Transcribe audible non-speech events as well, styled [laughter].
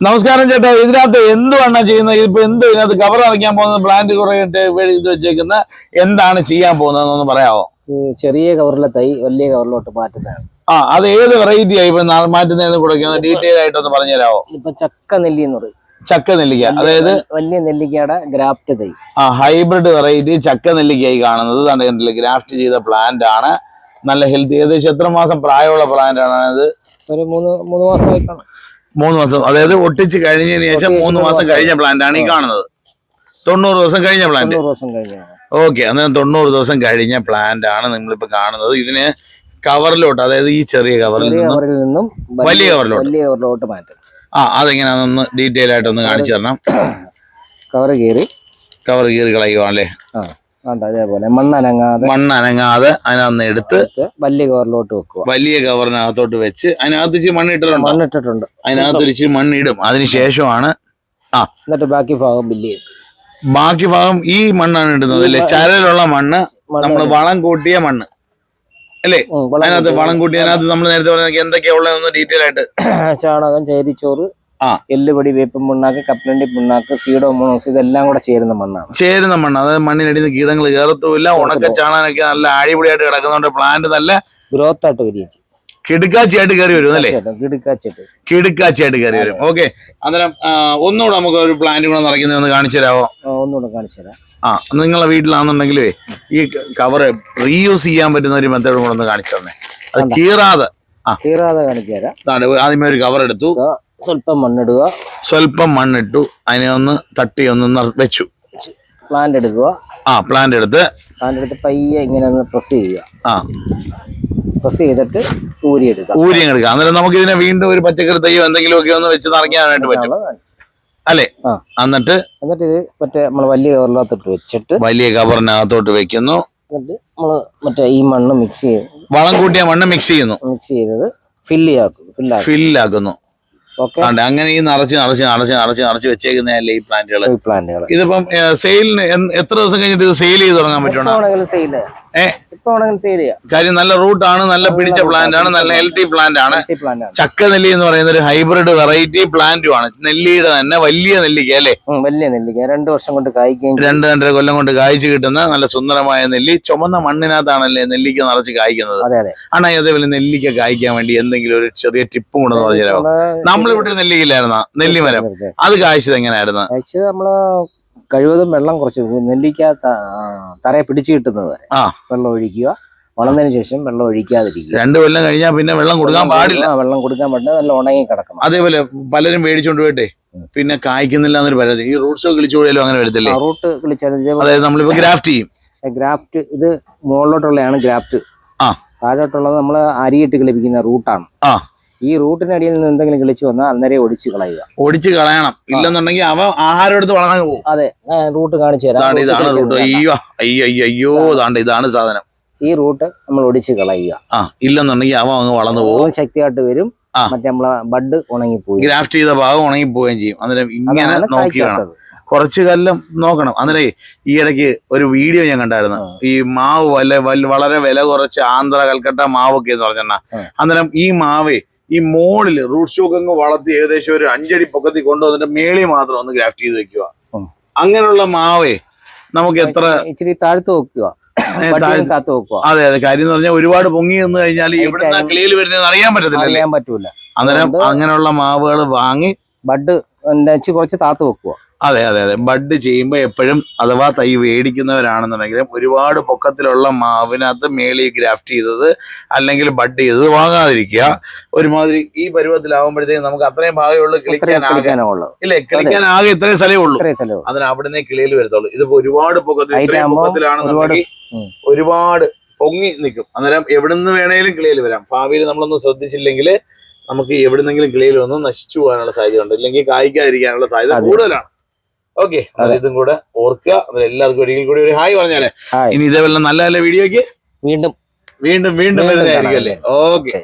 നമസ്കാരം ചേട്ടാ. ഇതിനകത്ത് എന്തുവാണ് ചെയ്യുന്നത്? ഇപ്പൊ എന്ത് ഇതിനകത്ത് കവർ ഇറക്കാൻ പോകുന്നത് പ്ലാന്റ് കുറെ ഇത് വെച്ചേക്കുന്ന. എന്താണ് ചെയ്യാൻ പോകുന്നതെന്നൊന്ന് പറയാമോ ചെറിയ കവറിലെ തൈ വലിയ കവറിലോട്ട് മാറ്റുന്നതാണ്. ആ അത് ഏത് വെറൈറ്റി ആയി ഇപ്പൊ നാ- മാറ്റുന്നതെന്ന് കൂടെ ഒന്ന് ഡീറ്റെയിൽ ആയിട്ടൊന്ന് പറഞ്ഞു തരാമോ ഇപ്പൊ ചക്ക നെല്ലി എന്ന് പറയും. ചക്ക നെല്ലിക്ക. അതായത്? വലിയ നെല്ലിക്കയുടെ ഗ്രാഫ്റ്റ് തൈ. ആ ഹൈബ്രിഡ് വെറൈറ്റി ചക്ക നെല്ലിക്കായി കാണുന്നത്. ദാണ്ട് ഗ്രാഫ്റ്റ് ചെയ്ത പ്ലാന്റ് ആണ്. നല്ല ഹെൽത്തി ഏകദേശം എത്ര മാസം പ്രായമുള്ള പ്ലാന്റ് ആണ്? അത് ഒരു മൂന്ന് മൂന്ന് മാസമായി കാണും മൂന്ന് മാസം അതായത് ഒട്ടിച്ച് കഴിഞ്ഞതിന് ശേഷം മൂന്ന് മാസം കഴിഞ്ഞ പ്ലാന്റ് ആണ് ഈ കാണുന്നത്. തൊണ്ണൂറ് ദിവസം കഴിഞ്ഞ പ്ലാന്റ്. ഓക്കെ അന്നേരം തൊണ്ണൂറ് ദിവസം കഴിഞ്ഞ പ്ലാന്റ് ആണ് നിങ്ങളിപ്പോ കാണുന്നത്. ഇതിന് കവറിലോട്ട് അതായത് ഈ ചെറിയ കവറിൽ നിന്നും വലിയ കവറിലോട്ട്. വലിയ കവറിലോട്ട് മാറ്റും. ആ അതെങ്ങനെയാണെന്ന് ഡീറ്റെയിൽ ആയിട്ടൊന്ന് കാണിച്ചു തരണം. കവർ കീറി. കവർ കീറി കളയുവാണല്ലേ ആ. അതേപോലെ മണ്ണനങ്ങാതെ അതിനകത്ത് എടുത്ത് വലിയ കവറിലോട്ട് വെക്കുക. വലിയ കവറിനകത്തോട്ട് വെച്ച് അതിനകത്ത് ഇച്ചിരി മണ്ണ് ഇട്ടിട്ടുണ്ടോ മണ്ണിട്ടിട്ടുണ്ട്. അതിനകത്ത് ഇച്ചിരി മണ്ണ് ഇടും അതിന് ശേഷമാണ് ആ. എന്നിട്ട് ബാക്കി ഭാഗം ബില്ല് ചെയ്യും. ബാക്കി ഭാഗം ഈ മണ്ണാണ് ഇടുന്നത് അല്ലേ? ചരലുള്ള മണ്ണ് നമ്മൾ വളം കൂട്ടിയ മണ്ണ്. അല്ലേ? അതിനകത്ത് വളം കൂട്ടി അതിനകത്ത് നമ്മൾ നേരത്തെ പറഞ്ഞ എന്തൊക്കെയാ ഉള്ളതെന്ന് ഡീറ്റെയിൽ ആയിട്ട് ചാണകം ചേരിച്ചോറ്. എല്ലുപൊടി വേപ്പം മണ്ണാക്ക് കപ്പലണ്ടി മണ്ണാക്ക് സീഡോ മോണോസ് ഇതെല്ലാം കൂടെ ചേരുന്ന മണ്ണാണ്. ചേരുന്ന മണ്ണ് അതായത് മണ്ണിനടിയിൽ നിന്ന് കീടങ്ങൾ കയറത്തുമില്ല ഉണക്ക ചാണാനൊക്കെ നല്ല ആഴിപൊടിയായിട്ട് കിടക്കുന്നുണ്ട് പ്ലാന്റ് നല്ല ഗ്രോത്ത് ആയിട്ട് വരിക ചെയ്യും. കിടുക്കാച്ചിയായിട്ട് കയറി വരും അല്ലേ? കിടുക്കാച്ചിയായിട്ട് കയറി വരും. ഓക്കെ അന്നേരം ഒന്നുകൂടെ നമുക്ക് ഒരു പ്ലാന്റ് കൂടെ നിറയ്ക്കുന്നത് ഒന്ന് കാണിച്ചു തരാമോ ഒന്നുകൂടെ കാണിച്ചു തരാം. ആ നിങ്ങളെ വീട്ടിലാണെന്നുണ്ടെങ്കിലേ ഈ കവർ റീയൂസ് ചെയ്യാൻ പറ്റുന്ന ഒരു മെത്തേഡ് കൂടെ ഒന്ന് കാണിച്ചു തന്നെ. അത് കീറാതെ. ആ. തീരാതെ കാണിച്ചു തരാം. ആദ്യമേ ഒരു കവർ എടുത്തു. സ്വല്പം മണ്ണിടുക. സ്വല്പം മണ്ണിട്ടു. അതിനെ ഒന്ന് തട്ടി ഒന്ന് വെച്ചു. പ്ലാന്റ് എടുക്കുക. ആ പ്ലാന്റ് എടുത്ത് പ്ലാന്റ് എടുത്ത് പയ്യെ ഇങ്ങനെ ഒന്ന് പ്രസ് ചെയ്യുക. ആ. പ്രസ് ചെയ്തിട്ട് ഊരിയെടുക്കുക ഊരി എടുക്കുക. അന്നേരം നമുക്ക് ഇതിനെ വീണ്ടും ഒരു പച്ചക്കറി തൈയോ എന്തെങ്കിലും ഒക്കെ ഒന്ന് വെച്ച് നിറയ്ക്കാനായിട്ട് പറ്റും. അല്ലെ? ആ. എന്നിട്ട് എന്നിട്ട് ഇത് മറ്റേ നമ്മൾ വലിയ കവറിനകത്തോട്ട് വെച്ചിട്ട് വലിയ കവറിനകത്തോട്ട് വെക്കുന്നു. എന്നിട്ട് നമ്മൾ മറ്റേ ഈ മണ്ണ് മിക്സ് ചെയ്യുന്നു. വളം കൂട്ടിയ മണ്ണ് മിക്സ് ചെയ്യുന്നു. മിക്സ് ചെയ്തത് ഫില്ല് ആക്കുന്നു ഫില്ലാക്കും ഫില്ലാക്കുന്നു അങ്ങനെ ഈ നിറച്ച് നിറച്ച് നിറച്ച് നിറച്ച് നിറച്ച് വെച്ചേക്കുന്നതല്ലേ ഈ പ്ലാന്റുകൾ ഇതിപ്പം സെയിലിന് എത്ര ദിവസം കഴിഞ്ഞിട്ട് ഇത് സെയിൽ ചെയ്ത് തുടങ്ങാൻ പറ്റണം കാര്യം നല്ല റൂട്ട് ആണ് നല്ല പിടിച്ച പ്ലാന്റ് ആണ് നല്ല ഹെൽത്തി പ്ലാന്റ് ആണ്. ചക്ക നെല്ലി എന്ന് പറയുന്ന ഒരു ഹൈബ്രിഡ് വെറൈറ്റി പ്ലാന്റും ആണ് നെല്ലിയുടെ തന്നെ വലിയ നെല്ലിക്ക അല്ലേ? വലിയ നെല്ലിക്ക. രണ്ടു വർഷം കൊണ്ട് കായ്ക്കുകയും ചെയ്യും. രണ്ട് രണ്ടര കൊല്ലം കൊണ്ട് കായ്ച്ചു കിട്ടുന്ന നല്ല സുന്ദരമായ നെല്ലി. ചുമന്ന മണ്ണിനകത്താണല്ലേ നെല്ലിക്ക നിറച്ച് കായ്ക്കുന്നത്? അതെ അതെ. ആണോ അതേപോലെ നെല്ലിക്ക കായ്ക്കാൻ വേണ്ടി എന്തെങ്കിലും ഒരു ചെറിയ ടിപ്പും കൂടെ പറഞ്ഞു തരാമോ? നമ്മളിവിടെ നെല്ലിക്കില്ലായിരുന്ന നെല്ലിമരം. അത് കായ്ച്ചത് എങ്ങനെയായിരുന്നു? നമ്മൾ കഴിവതും വെള്ളം കുറച്ച്. നെല്ലിക്ക തറയെ പിടിച്ചു കിട്ടുന്നത് വരെ. വെള്ളം ഒഴിക്കുക. വളർന്നതിന് ശേഷം വെള്ളം ഒഴിക്കാതിരിക്കുക. രണ്ട് കൊല്ലം കഴിഞ്ഞാൽ പിന്നെ വെള്ളം കൊടുക്കാൻ പാടില്ല. വെള്ളം കൊടുക്കാൻ പാടില്ല. നല്ല ഉണങ്ങി കിടക്കണം. അതേപോലെ പലരും മേടിച്ചോണ്ട് പോയിട്ടെ പിന്നെ കായ്ക്കുന്നില്ല എന്നൊരു പരാതി. ഈ റൂട്ട്സ് കിളിച്ചു പോയാലും അങ്ങനെ വരത്തില്ലേ? റൂട്ട് കിളിച്ചാലും അതായത് നമ്മളിപ്പോ [laughs] ഗ്രാഫ്റ്റ് ചെയ്യും. ഗ്രാഫ്റ്റ് ഇത് മുകളിലോട്ടുള്ളതാണ് ഗ്രാഫ്റ്റ്. ആ. താഴോട്ടുള്ളത് നമ്മൾ അരിയിട്ട് കിളിപ്പിക്കുന്ന റൂട്ടാണ്. ആ. ഈ റൂട്ടിനടിയിൽ നിന്ന് എന്തെങ്കിലും കിളിച്ചു വന്നാൽ അന്നേരം ഒടിച്ചു കളയുക. ഒടിച്ചു കളയണം. ഇല്ലെന്നുണ്ടെങ്കിൽ അവ ആഹാരം എടുത്ത് വളർന്നു പോകും. അതെ റൂട്ട് കാണിച്ചു തരാം. ഇതാണ് റൂട്ട്. അയ്യോ അയ്യോ ഇതാണ് സാധനം. ഈ റൂട്ട് നമ്മൾ ഒടിച്ചു കളയുക. ആ ഇല്ലെന്നുണ്ടെങ്കിൽ അവ അങ്ങ് വളർന്നു പോകും. ശക്തിയായിട്ട് വരും. മറ്റേ നമ്മളെ ബഡ് ഉണങ്ങിപ്പോയി. ഗ്രാഫ്റ്റ് ചെയ്ത ഭാഗം ഉണങ്ങി പോവുകയും ചെയ്യും. അന്നേരം ഇങ്ങനെ നോക്കി വേണം. കുറച്ച് കല്ലം നോക്കണം. അന്നേരം ഈ ഇടയ്ക്ക് ഒരു വീഡിയോ ഞാൻ കണ്ടായിരുന്നു. ഈ മാവ് വല്ല വളരെ വില കുറച്ച് ആന്ധ്ര കൽക്കട്ട മാവൊക്കെ എന്ന് പറഞ്ഞാ. അന്നേരം ഈ മാവേ ഈ മോളിൽ റൂട്ട് ഷോക്ക് അങ്ങ് വളർത്തി ഏകദേശം ഒരു അഞ്ചടി പൊക്കത്തിൽ കൊണ്ടുവന്നിട്ട് മേളി മാത്രം ഒന്ന് ഗ്രാഫ്റ്റ് ചെയ്ത് വെക്കുക. അങ്ങനെയുള്ള മാവേ നമുക്ക് എത്ര ഇച്ചിരി താഴ്ത്തു വെക്കുക. അതെ അതെ. കാര്യം എന്ന് പറഞ്ഞാൽ ഒരുപാട് പൊങ്ങി നിന്ന് കഴിഞ്ഞാൽ ഇവിടെ വരുന്നതെന്ന് അറിയാൻ പറ്റത്തില്ല അറിയാൻ പറ്റൂല. അന്നേരം അങ്ങനെയുള്ള മാവുകൾ വാങ്ങി ബഡ് വെച്ച് കുറച്ച് താത്തു വെക്കുക അതെ അതെ അതെ. ബഡ് ചെയ്യുമ്പോൾ എപ്പോഴും അഥവാ തൈ മേടിക്കുന്നവരാണെന്നുണ്ടെങ്കിലും ഒരുപാട് പൊക്കത്തിലുള്ള മാവിനകത്ത് മേളി ഗ്രാഫ്റ്റ് ചെയ്തത് അല്ലെങ്കിൽ ബഡ് ചെയ്തത് വാങ്ങാതിരിക്കുക. ഒരുമാതിരി ഈ പരുവത്തിലാവുമ്പോഴത്തേക്കും നമുക്ക് അത്രയും ഭാഗമുള്ളൂ ഇല്ലേ? കിളിക്കാൻ ആകെ ഇത്രയും സ്ഥലമേ ഉള്ളൂ. അതിന് അവിടുന്ന് കിളിയിൽ വരത്തുള്ളൂ. ഇതിപ്പോ ഒരുപാട് പൊക്കത്തിൽ ഇത്രയും പൊക്കത്തിലാണെന്നുണ്ടെങ്കിൽ. ഒരുപാട് പൊങ്ങി നിൽക്കും. അന്നേരം എവിടുന്ന് വേണേലും കിളിയിൽ വരാം. ഭാവിയിൽ നമ്മളൊന്നും ശ്രദ്ധിച്ചില്ലെങ്കിൽ നമുക്ക് എവിടുന്നെങ്കിലും കിളിയിൽ വന്ന് നശിച്ചു പോകാനുള്ള സാധ്യത ഉണ്ട് ഇല്ലെങ്കിൽ കായ്ക്കാതിരിക്കാനുള്ള സാധ്യത. കൂടുതലാണ്. ഓക്കെ ഇതും കൂടെ ഓർക്കുക. എല്ലാവർക്കും ഒരിക്കൽ കൂടി ഒരു ഹായ് പറഞ്ഞാലേ. ഇനി ഇതേപോലെ നല്ല നല്ല വീഡിയോക്ക് വീണ്ടും. വീണ്ടും വീണ്ടും വരുന്നതായിരിക്കും അല്ലേ? ഓക്കെ.